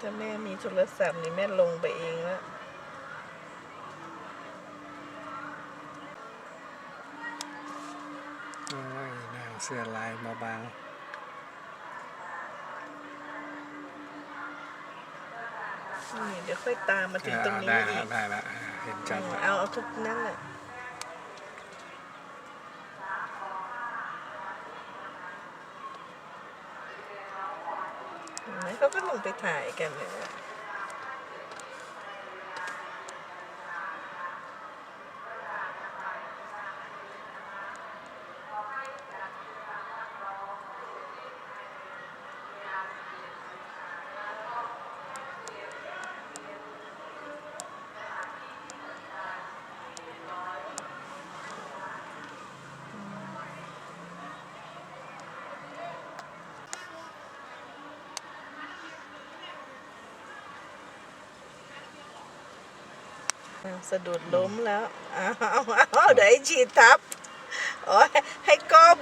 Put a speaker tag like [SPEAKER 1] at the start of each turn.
[SPEAKER 1] ถ้าแม่มีโทรศัพท์นี่แม่ลงไปเองแล้ว
[SPEAKER 2] โอ้ยนางเสื้อลายมาบาง
[SPEAKER 1] นี่เดี๋ยวค่อยตามมาถึงตรงนี้
[SPEAKER 2] ได้
[SPEAKER 1] อี
[SPEAKER 2] ละ
[SPEAKER 1] ก
[SPEAKER 2] ได้ละอ่าเห็นจัดละ
[SPEAKER 1] เอาเอาทุกนั่นแหละ เห็นไหมเขาก็ลงไปถ่ายกันเลย สะดุดล้มแล้วเอ้าเดี๋ยวฉีดทับโอ้ยให้ก้ม